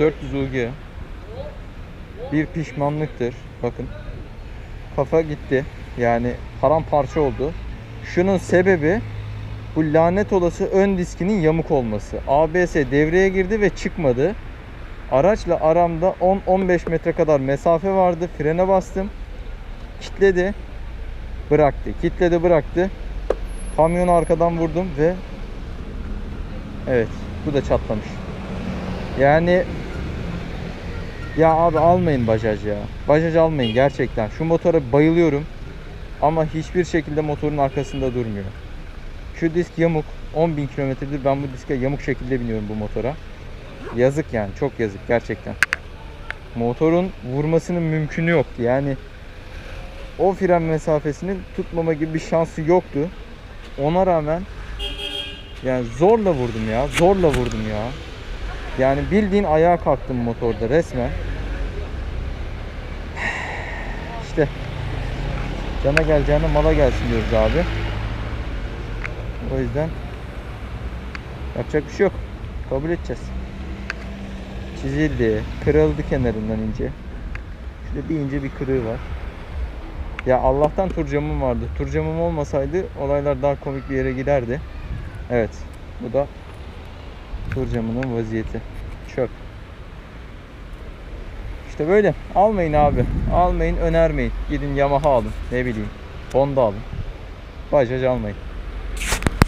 400 UG. Bir pişmanlıktır. Bakın. Kafa gitti. Yani paramparça oldu. Şunun sebebi bu lanet olası ön diskinin yamuk olması. ABS devreye girdi ve çıkmadı. Araçla aramda 10-15 metre kadar mesafe vardı. Frene bastım. Kitledi. Bıraktı. Kitledi bıraktı. Kamyonu arkadan vurdum ve Evet. Bu da çatlamış. Yani ya abi almayın Bajaj ya. Bajaj almayın gerçekten. Şu motora bayılıyorum. Ama hiçbir şekilde motorun arkasında durmuyor. Şu disk yamuk. 10.000 kilometredir ben bu diske yamuk şekilde biniyorum bu motora. Yazık yani çok yazık gerçekten. Motorun vurmasının mümkünü yoktu. Yani o fren mesafesini tutmama gibi bir şansı yoktu. Ona rağmen yani zorla vurdum ya. Zorla vurdum ya. Yani bildiğin ayağa kalktım motorda resmen. İşte cana geleceğine mala gelsin diyoruz abi. O yüzden yapacak bir şey yok. Kabul edeceğiz. Çizildi, kırıldı kenarından ince. Şurada bir ince bir kırığı var. Ya Allah'tan tur camım vardı. Tur camım olmasaydı olaylar daha komik bir yere giderdi. Evet. Bu da tur camının vaziyeti. Çöp. İşte böyle. Almayın abi. Almayın, önermeyin. Gidin Yamaha alın. Ne bileyim. Honda alın. Bajaj almayın.